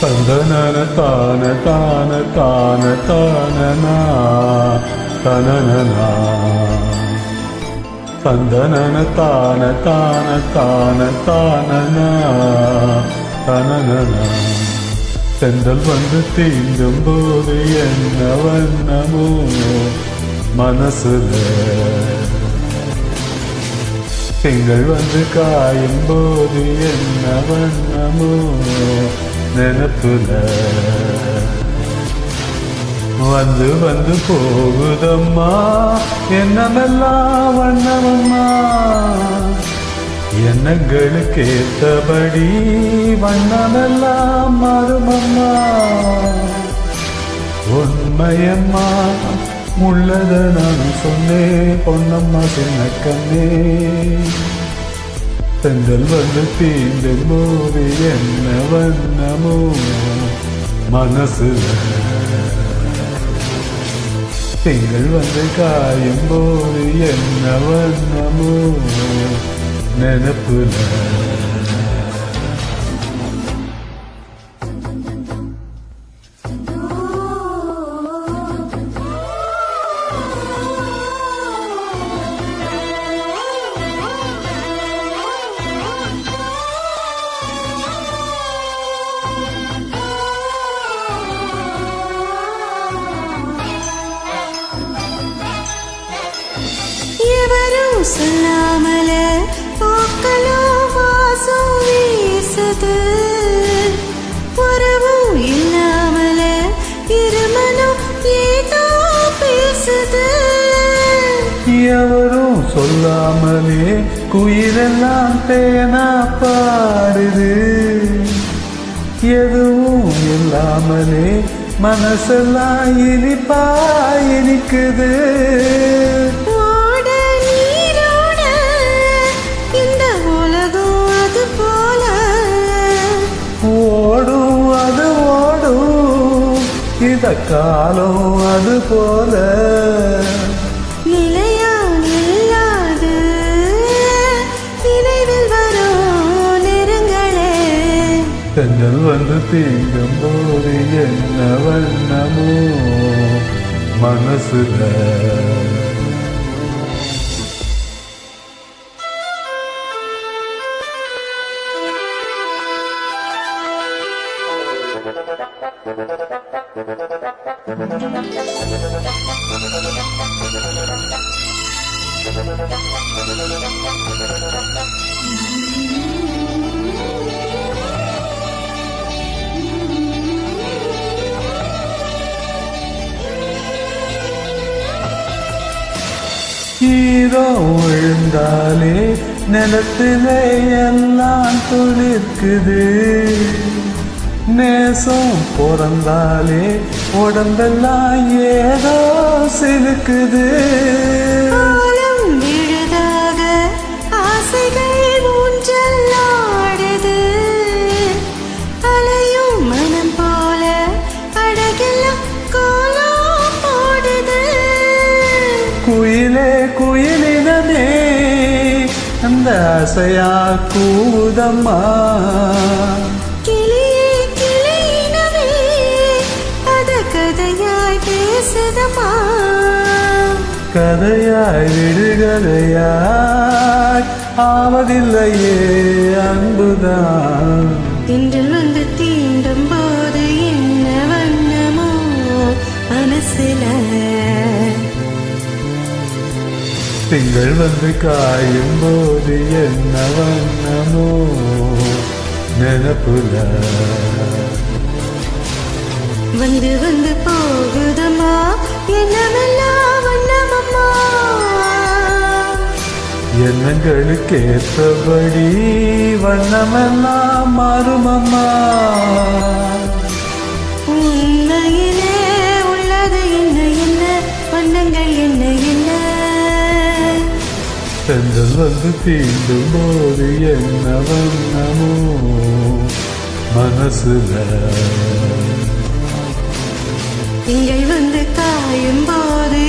தந்தனன தான தான தான தானனா தனனனா தந்தனன தான தான தான தானனா தனனனா செந்தல் வந்து தீண்டும் போது என்ன வண்ணமோ மனசுல. திங்கள் வந்து காயும் போது என்ன வண்ணமோ நினப்புல. வந்து வந்து போகுதம்மா என்னமெல்லாம் வண்ணமம்மா? எண்ணங்களுக்கு ஏத்தபடி வண்ணமெல்லாம் மாறுமம்மா. உண்மையம்மா உள்ளத நான் சொன்னேன் பொன்னம்மா சின்ன கண்ணே. செங்கல் வந்து தீண்டும் போது என்ன வண்ணமோ மனசுல. திங்கள் வந்து காயும் போது என்ன வண்ணமோ நினப்புல எவரும் சொல்லாமல பூக்களோ வீசுது உறவும் இல்லாமல இருமனும் ஏதோ பேசுது. எவரும் சொல்லாமலே குயிலெல்லாம் தேனா பாடுது. எதுவும் இல்லாமலே மனசெல்லாம் இனிப்பா இனிக்குது. இத காலம் அது போல. நிலையா இல்லாது நினைவில் வரும் நிறங்களே தென்றல் வந்து தீண்டும் போது என்ன வண்ணமோ மனசுல. ஹீரோ விழுந்தாலே நிலத்திலே எல்லாம் துளிர்க்குது. நேசம் பிறந்தாலே உடம்பெல்லாம் ஏதோ சிலுக்குது. குயிலே குயிலினமே அந்த அசையா கூதம்மா கதையாய் விடுகதையாய் ஆவதில்லையே அன்புதான். இன்றில் வந்து தீண்டும் போது என்ன வண்ணமோ மனசுல. திங்கள் வந்து காயும் போது என்ன வண்ணமோ நினப்புல. வந்து வந்து போகுதம்மா என்னமெல்லாம் எண்ணங்களுக்கு ஏற்றபடி வண்ணமெல்லாம் மாறுமம்மா. உண்மையிலே உள்ளது என்ன என்ன? வண்ணங்கள் என்ன என்ன? தென்றல் வந்து தீண்டும் போது என்ன வண்ணமோ? மனசுல. வந்து காயும் போது